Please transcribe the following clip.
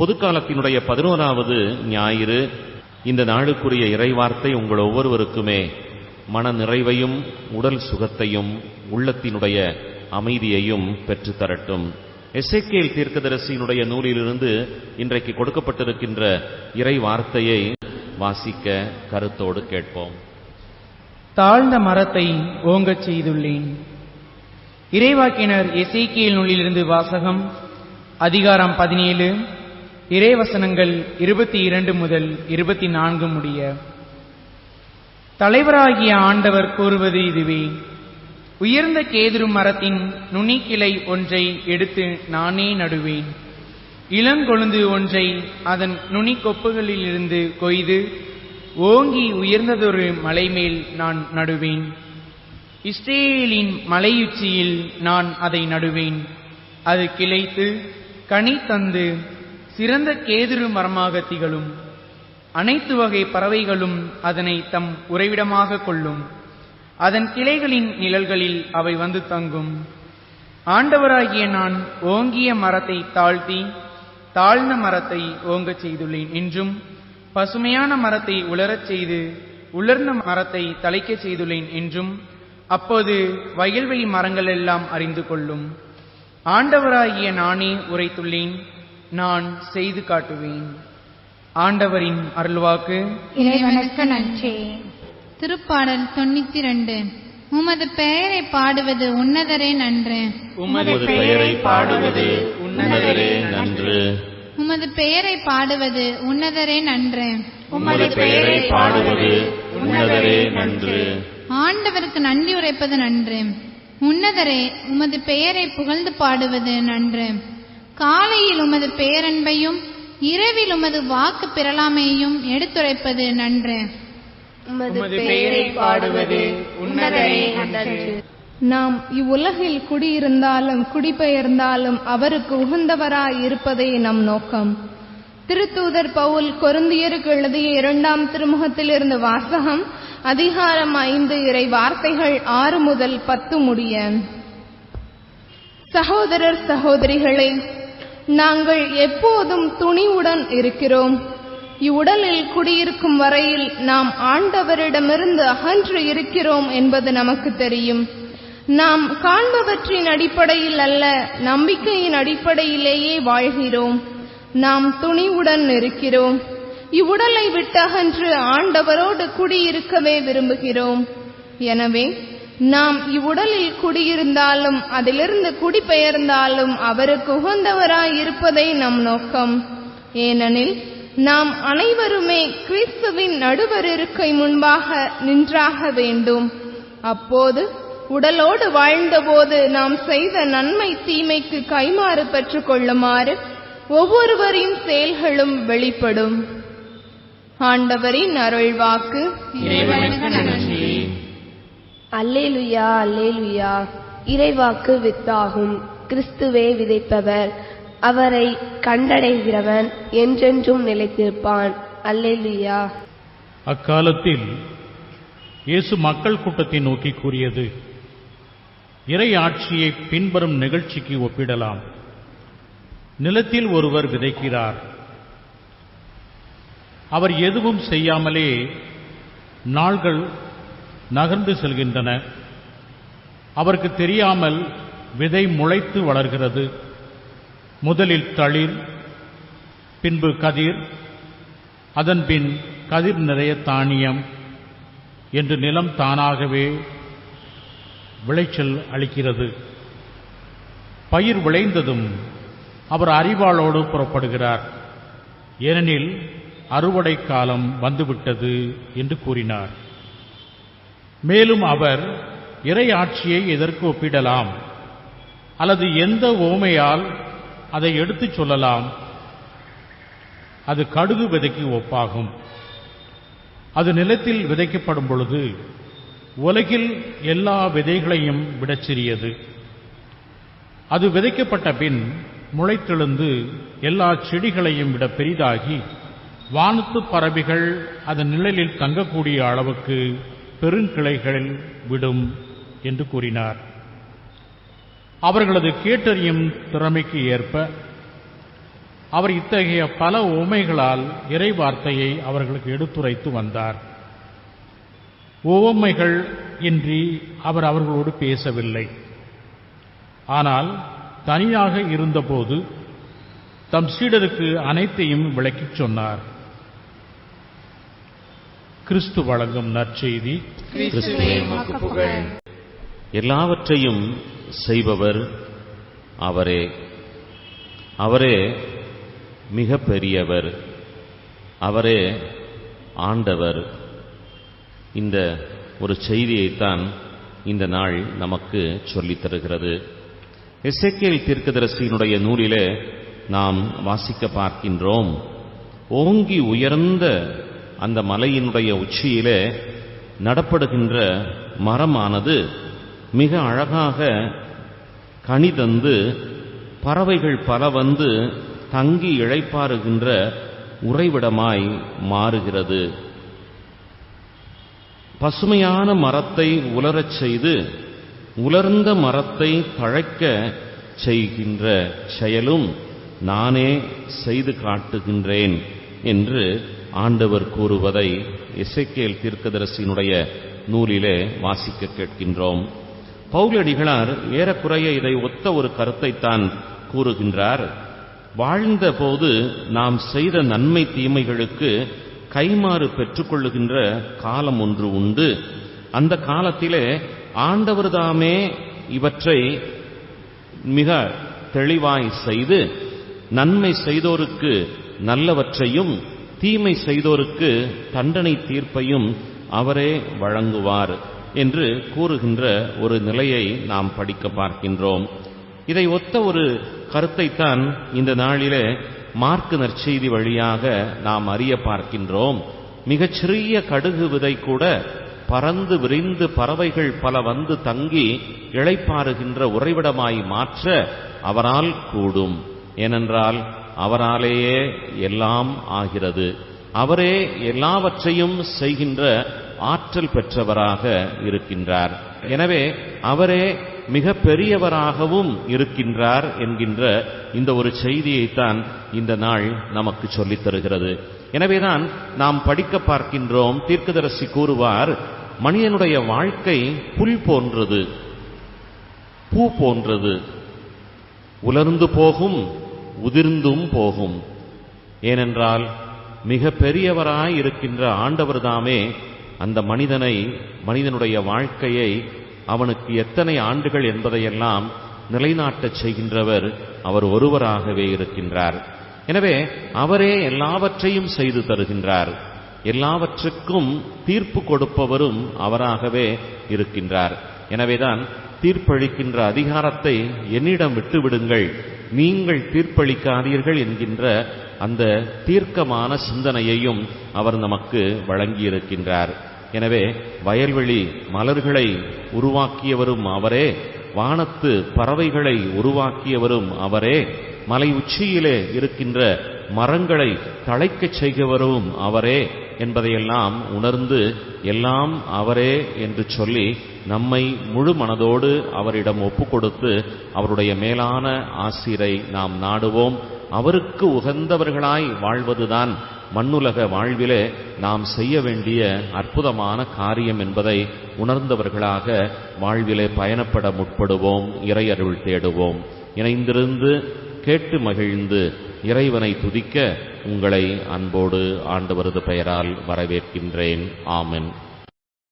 பொதுக்காலத்தினுடைய பதினோராவது ஞாயிறு இந்த நாளுக்குரிய இறைவார்த்தை உங்கள் ஒவ்வொருவருக்குமே மன நிறைவையும் உடல் சுகத்தையும் உள்ளத்தினுடைய அமைதியையும் பெற்று தரட்டும். எசேக்கியேல் தீர்க்கதரிசியினுடைய நூலிலிருந்து இன்றைக்கு கொடுக்கப்பட்டிருக்கின்ற இறை வார்த்தையை வாசிக்க கருத்தோடு கேட்போம். தாழ்ந்த மரத்தை ஓங்கச் செய்துள்ளேன். இறைவாக்கினர் எசேக்கியேல் நூலிலிருந்து வாசகம் அதிகாரம் பதினேழு. இறைவசனங்கள் இருபத்தி இரண்டு முதல் இருபத்தி நான்கு முடிய. தலைவராகிய ஆண்டவர் கூறுவது இதுவே. உயர்ந்த கேதுரு மரத்தின் நுனிக்கிளை ஒன்றை எடுத்து நானே நடுவேன். இளங்கொழுந்து ஒன்றை அதன் நுனிக்கொப்புகளிலிருந்து கொய்து ஓங்கி உயர்ந்ததொரு மலைமேல் நான் நடுவேன். இஸ்ரேலின் மலையுச்சியில் நான் அதை நடுவேன். அது கிளைத்து கனி தந்து சிறந்த கேதுரு மரமாக திகழும். அனைத்து வகை பறவைகளும் அதனை தம் உறைவிடமாக கொள்ளும். அதன் கிளைகளின் நிழல்களில் அவை வந்து தங்கும். ஆண்டவராகிய நான் ஓங்கிய மரத்தை தாழ்த்தி தாழ்ந்த மரத்தை ஓங்கச் செய்துள்ளேன் என்றும் பசுமையான மரத்தை உலரச் செய்து உலர்ந்த மரத்தை தலைக்கச் செய்துள்ளேன் என்றும் அப்போது வயல்வெளி மரங்கள் எல்லாம் அறிந்து கொள்ளும். ஆண்டவராகிய நானே உரைத்துள்ளேன். நான் செய்து காட்டுவேன். ஆண்டவரின் அருள்வாக்கு. இறைவனுக்கு நன்றி. திருப்பாடல் தொண்ணூத்தி ரெண்டு உமது பெயரை பாடுவது உன்னதரே நன்று. உமது உமது பெயரை பாடுவது உன்னதரே நன்று. உமது பெயரை பாடுவது உன்னதரே நன்று. உமது பெயரை பாடுவது உன்னதரே நன்று. ஆண்டவருக்கு நன்றி உரைப்பது நன்று. உன்னதரே உமது பெயரை புகழ்ந்து பாடுவது நன்று. காலையில் உமது பேரன்பையும் இரவில் உமது வாக்கு பிறலாமையும் எடுத்துரைப்பது நன்று. நாம் இவ்வுலகில் குடியிருந்தாலும் குடிபெயர்ந்தாலும் அவருக்கு உகந்தவராய் இருப்பதே நம் நோக்கம். திருத்தூதர் பவுல் கொருந்தியருக்கு எழுதிய இரண்டாம் திருமுகத்திலிருந்து வாசகம் அதிகாரம் ஐந்து இறை வார்த்தைகள் ஆறு முதல் பத்து முடிய. சகோதரர் சகோதரிகளே நாங்கள் எப்போதும் துணிவுடன் இருக்கிறோம். இவ்வுடலில் குடியிருக்கும் வரையில் நாம் ஆண்டவரிடமிருந்து அகன்று இருக்கிறோம் என்பது நமக்கு தெரியும். நாம் காண்பவற்றின் அடிப்படையில் அல்ல நம்பிக்கையின் அடிப்படையிலேயே வாழ்கிறோம். நாம் துணிவுடன் இருக்கிறோம். இவ்வுடலை விட்டகன்று ஆண்டவரோடு குடியிருக்கவே விரும்புகிறோம். எனவே நாம் இவ்வுடலில் குடியிருந்தாலும் அதிலிருந்து குடிபெயர்ந்தாலும் அவருக்கு உகந்தவராய் இருப்பதே நம் நோக்கம். ஏனெனில் நாம் அனைவருமே கிறிஸ்துவின் நடுவர் இருக்கை முன்பாக நின்றாக வேண்டும். அப்போது உடலோடு வாழ்ந்தபோது நாம் செய்த நன்மை தீமைக்கு கைமாறு பெற்றுக் கொள்ளுமாறு ஒவ்வொருவரின் செயல்களும் வெளிப்படும். ஆண்டவரின் அருள்வாக்கு. இறைவனுக்கு நன்றி. அல்லேலுயா அல்லேலுயா. இறைவாக்கு வித்தாகும். கிறிஸ்துவே விதைப்பவர். அவரை கண்டடைகிறவன் என்றென்றும் நிலைத்திருப்பான். அல்லேலுயா. அக்காலத்தில் இயேசு மக்கள் கூட்டத்தை நோக்கி கூறியது இறை ஆட்சியை பின்வரும் நிகழ்ச்சிக்கு ஒப்பிடலாம். நிலத்தில் ஒருவர் விதைக்கிறார். அவர் எதுவும் செய்யாமலே நாள்கள் நகர்ந்து செல்கின்றன. அவருக்கு தெரியாமல் விதை முளைத்து வளர்கிறது. முதலில் தளிர் பின்பு கதிர் அதன்பின் கதிர் நிறைய தானியம் என்று நிலம் தானாகவே விளைச்சல் அளிக்கிறது. பயிர் விளைந்ததும் அவர் அறிவாளோடு புறப்படுகிறார். ஏனெனில் அறுவடை காலம் வந்துவிட்டது என்று கூறினார். மேலும் அவர் இறை ஆட்சியை எதற்கு ஒப்பிடலாம்? அல்லது எந்த ஓமையால் அதை எடுத்துச் சொல்லலாம்? அது கடுகு விதைக்கு ஒப்பாகும். அது நிலத்தில் விதைக்கப்படும் பொழுது உலகில் எல்லா விதைகளையும் விடச் சிறியது. அது விதைக்கப்பட்ட பின் முளைத்தெழுந்து எல்லா செடிகளையும் விட பெரிதாகி வானத்து பறவைகள் அதன் நிழலில் தங்கக்கூடிய அளவுக்கு பெருங்கிளைகளில் விடும் என்று கூறினார். அவர்களது கேட்டறியும் திறமைக்கு ஏற்ப அவர் இத்தகைய பல உவமைகளால் இறைவார்த்தையை அவர்களுக்கு எடுத்துரைத்து வந்தார். உவமைகள் இன்றி அவர் அவர்களோடு பேசவில்லை. ஆனால் தனியாக இருந்தபோது தம் சீடருக்கு அனைத்தையும் விளக்கிச் சொன்னார். கிறிஸ்து வழங்கும் நற்செய்தி. கிறிஸ்துவே உமக்கு புகழ் எல்லாவற்றையும் செய்பவர் அவரே. அவரே மிக பெரியவர் அவரே ஆண்டவர். இந்த ஒரு செய்தியைத்தான் இந்த நாள் நமக்கு சொல்லித் தருகிறது. எசேக்கியேல் தீர்க்கதரிசியினுடைய நூலிலே நாம் வாசிக்க பார்க்கின்றோம். ஓங்கி உயர்ந்த அந்த மலையினுடைய உச்சியிலே நடப்படுகின்ற மரமானது மிக அழகாக கனி தந்து பறவைகள் பல வந்து தங்கி இழைப்பாருகின்ற உறைவிடமாய் மாறுகிறது. பசுமையான மரத்தை உலரச் செய்து உலர்ந்த மரத்தை தழைக்க செய்கின்ற செயலும் நானே செய்து காட்டுகின்றேன் என்று ஆண்டவர் கூறுவதை இசைக்கேல் தீர்க்கதரிசியினுடைய நூலிலே வாசிக்க கேட்கின்றோம். பௌலடிகளார் ஏறக்குறைய இதை ஒத்த ஒரு கருத்தைத்தான் கூறுகின்றார். வாழ்ந்தபோது நாம் செய்த நன்மை தீமைகளுக்கு கைமாறு பெற்றுக்கொள்ளுகின்ற காலம் ஒன்று உண்டு. அந்த காலத்திலே ஆண்டவர்தாமே இவற்றை மிக தெளிவாய் செய்து நன்மை செய்தோருக்கு நல்லவற்றையும் தீமை செய்தோருக்கு தண்டனை தீர்ப்பையும் அவரே வழங்குவார் என்று கூறுகின்ற ஒரு நிலையை நாம் படிக்க பார்க்கின்றோம். இதை ஒத்த ஒரு கருத்தைத்தான் இந்த நாளிலே மார்க்கு நற்செய்தி வழியாக நாம் அறிய பார்க்கின்றோம். மிகச்சிறிய கடுகு விதை கூட பறந்து விரிந்து பறவைகள் பல வந்து தங்கி இழைப்பாறுகின்ற உறைவிடமாய் மாற்ற அவரால் கூடும். ஏனென்றால் அவராலேயே எல்லாம் ஆகிறது. அவரே எல்லாவற்றையும் செய்கின்ற ஆற்றல் பெற்றவராக இருக்கின்றார். எனவே அவரே மிக பெரியவராகவும் இருக்கின்றார் என்கின்ற இந்த ஒரு செய்தியைத்தான் இந்த நாள் நமக்கு சொல்லித் தருகிறது. எனவேதான் நாம் படிக்க பார்க்கின்றோம் தீர்க்கதரிசி கூறுவார் மனிதனுடைய வாழ்க்கை புல் போன்றது பூ போன்றது உலர்ந்து போகும் உதிர்ந்தும் போகும். ஏனென்றால் மிக பெரியவராய் இருக்கின்ற ஆண்டவர்தாமே அந்த மனிதனை மனிதனுடைய வாழ்க்கையை அவனுக்கு எத்தனை ஆண்டுகள் என்பதையெல்லாம் நிலைநாட்டச் செய்கின்றவர் அவர் ஒருவராகவே இருக்கின்றார். எனவே அவரே எல்லாவற்றையும் செய்து தருகின்றார். எல்லாவற்றுக்கும் தீர்ப்பு கொடுப்பவரும் அவராகவே இருக்கின்றார். எனவேதான் தீர்ப்பளிக்கின்ற அதிகாரத்தை என்னிடம் விட்டுவிடுங்கள். நீங்கள் தீர்ப்பளிக்காதீர்கள் என்கின்ற அந்த தீர்க்கமான சிந்தனையையும் அவர் நமக்கு வழங்கியிருக்கின்றார். எனவே வயல்வெளி மலர்களை உருவாக்கியவரும் அவரே வானத்து பறவைகளை உருவாக்கியவரும் அவரே மலை உச்சியிலே இருக்கின்ற மரங்களை தழைக்கச் செய்கிறவரும் அவரே என்பதையெல்லாம் உணர்ந்து எல்லாம் அவரே என்று சொல்லி நம்மை முழு மனதோடு அவரிடம் ஒப்புக்கொடுத்து அவருடைய மேலான ஆசிரை நாம் நாடுவோம். அவருக்கு உகந்தவர்களாய் வாழ்வதுதான் மண்ணுலக வாழ்விலே நாம் செய்ய வேண்டிய அற்புதமான காரியம் என்பதை உணர்ந்தவர்களாக வாழ்விலே பயணப்பட முற்படுவோம் இறையருள் தேடுவோம். இணைந்திருந்து கேட்டு மகிழ்ந்து இறைவனை துதிக்க உங்களை அன்போடு ஆண்டவரது பெயரால் வரவேற்கின்றேன். ஆமென்.